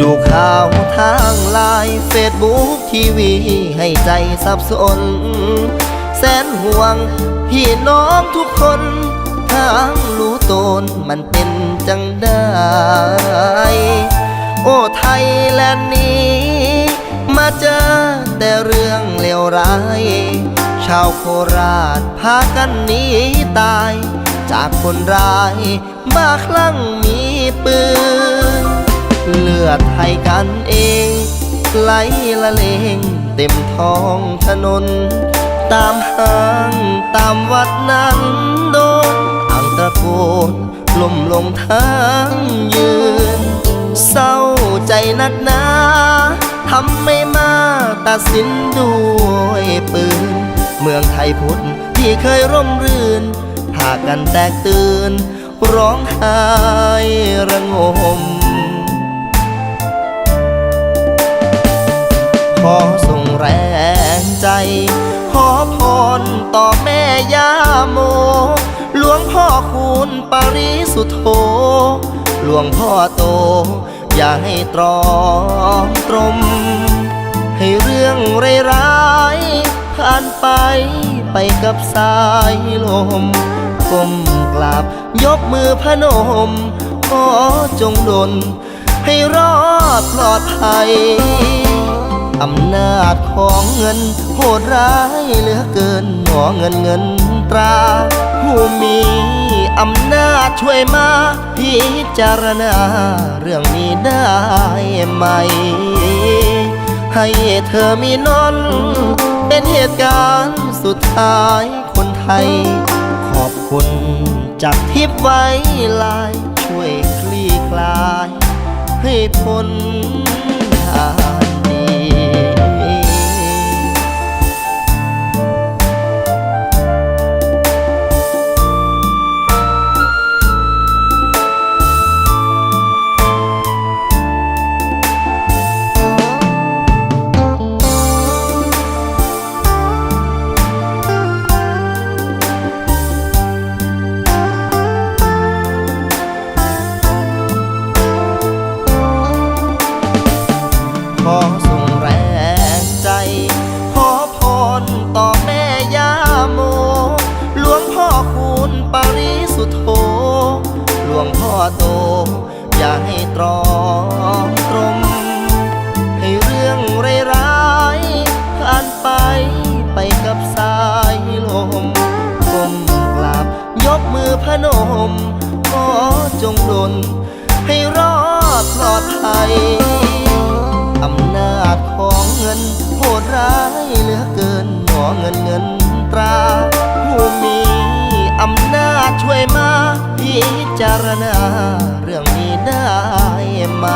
ดูข่าวทางไลน์เฟซบุ๊กทีวีให้ใจสับสน แสนห่วงพี่น้องทุกคนทางรู้ตนมันเป็นจังได้ โอ้ไทยแลนด์นี้ มาเจอแต่เรื่องเลวร้าย ชาวโคราชพากันหนีตาย จากคนร้ายบ้าคลั่งมีปืน ลือดไทยกันเองไหลละเลงเต็มท้องถนน ตามห้างตามวัดนั้นโดนอังตะโกนล่มลงทางยืน เศร้าใจนักหนาทำไม่มาตัดสินด้วยปืน เมืองไทยพุทธที่เคยร่มรื่นพากันแตกตื่น ร้องไห้ระงม ส่งแรงใจ ขอพรต่อแม่ย่าโม หลวงพ่อคูณปริสุทโธ หลวงพ่อโต อย่าให้ตรอมตรม ให้เรื่องร้ายผ่านไปไปกับสายลมก้มกราบยกมือพนม ขอจงดลให้รอดปลอดภัย อำนาจของเงินโหดร้ายเหลือเกินหนอเงินเงินตรา ผู้มีอำนาจช่วยมาพิจารณา เรื่องนี้ได้ไหม ให้เธอมีนอน เป็นเหตุการณ์สุดท้ายคนไทย ขอบคุณจากทิพย์ไว้ลาย ช่วยคลี่คลาย ให้พ้นทาง โต อย่าให้ตรอตรม ให้เรื่องร้ายๆผ่านไปไปกับสายลมก้มกราบยกมือพนม ขอจงดลให้รอดปลอดภัยอำนาจของเงินโหดร้ายเหลือเกินหนอเงินเงิน จารณาเรื่องนี้ได้ไหม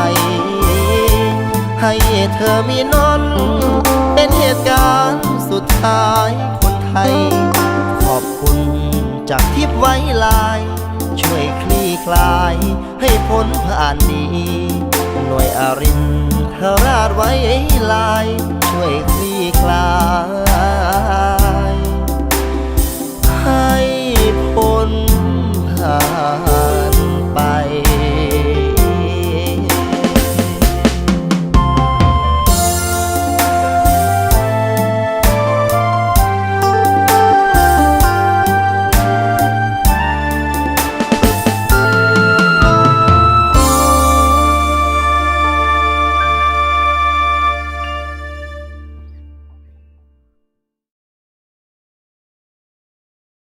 ให้เธอมีนอน เป็นเหตุการณ์สุดท้ายคนไทย ขอบคุณจากทิพไว้ลาย ช่วยคลี่คลาย ให้พ้นผ่านดีหน่วยอารินทราชไว้ลาย ช่วยคลี่คลาย